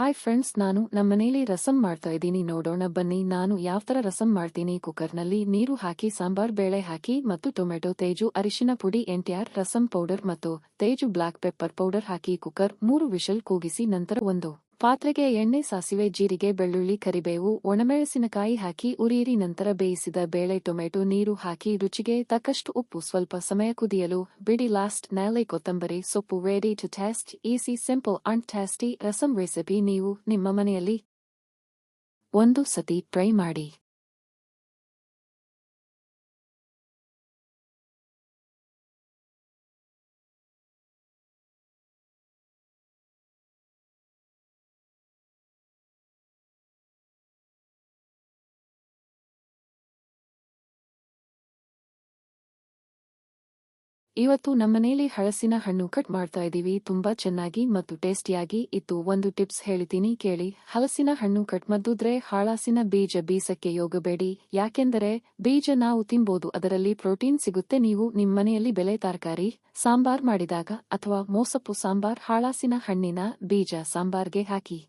Hi friends ನಾನು ನಮ್ಮನೇಲಿ ರಸಂ ಮಾಡ್ತಾ ಇದ್ದೀನಿ. ನೋಡೋಣ ಬನ್ನಿ, ನಾನು ಯಾವ ಥರ ರಸಂ ಮಾಡ್ತೀನಿ. ಕುಕ್ಕರ್ನಲ್ಲಿ ನೀರು ಹಾಕಿ, ಸಾಂಬಾರ್ ಬೇಳೆ ಹಾಕಿ ಮತ್ತು ಟೊಮೆಟೊ, ತೇಜು, ಅರಿಶಿನ ಪುಡಿ ಎನ್ಟಿಆರ್ ರಸಂ ಪೌಡರ್ ಮತ್ತು ತೇಜು ಬ್ಲಾಕ್ ಪೆಪ್ಪರ್ ಪೌಡರ್ ಹಾಕಿ ಕುಕ್ಕರ್ ಮೂರು ವಿಷಲ್ ಕೂಗಿಸಿ ನಂತರ ಒಂದು ಪಾತ್ರೆಗೆ ಎಣ್ಣೆ ಸಾಸಿವೆ ಜೀರಿಗೆ ಬೆಳ್ಳುಳ್ಳಿ ಕರಿಬೇವು, ಒಣಮೆಣಸಿನಕಾಯಿ ಹಾಕಿ ಉರಿಯಿರಿ ನಂತರ ಬೇಯಿಸಿದ ಬೇಳೆ ಟೊಮೆಟೊ ನೀರು ಹಾಕಿ ರುಚಿಗೆ ತಕ್ಕಷ್ಟು ಉಪ್ಪು, ಸ್ವಲ್ಪ ಸಮಯ ಕುದಿಯಲು ಬಿಡಿ. ಲಾಸ್ಟ್ ನ್ಯಾಲೆ ಕೊತ್ತಂಬರಿ ಸೊಪ್ಪು ready to taste easy simple and tasty rasam recipe ನೀವು ನಿಮ್ಮ ಮನೆಯಲ್ಲಿ ಒಂದು ಸತಿ ಟ್ರೈ ಮಾಡಿ. ಇವತ್ತು ನಮ್ಮನೇಲಿ ಹಳಸಿನ ಹಣ್ಣು ಕಟ್ ಮಾಡ್ತಾ ಇದ್ದೀವಿ. ತುಂಬಾ ಚೆನ್ನಾಗಿ ಮತ್ತು ಟೇಸ್ಟಿಯಾಗಿ ಇತ್ತು. ಒಂದು ಟಿಪ್ಸ್ ಹೇಳ್ತೀನಿ ಕೇಳಿ. ಹಲಸಿನ ಹಣ್ಣು ಕಟ್ ಮದ್ದುದ್ರೆ ಹಾಳಾಸಿನ ಬೀಜ ಬೀಸಕ್ಕೆ ಯೋಗಬೇಡಿ. ಯಾಕೆಂದರೆ ಬೀಜ ನಾವು ತಿನ್ಬೋದು. ಅದರಲ್ಲಿ ಪ್ರೋಟೀನ್ ಸಿಗುತ್ತೆ. ನೀವು ನಿಮ್ಮನೆಯಲ್ಲಿ ಬೆಲೆ ತರಕಾರಿ, ಸಾಂಬಾರ್ ಮಾಡಿದಾಗ ಅಥವಾ ಮೋಸಪ್ಪು ಸಾಂಬಾರ್, ಹಾಳಾಸಿನ ಹಣ್ಣಿನ ಬೀಜ ಸಾಂಬಾರ್ಗೆ ಹಾಕಿ.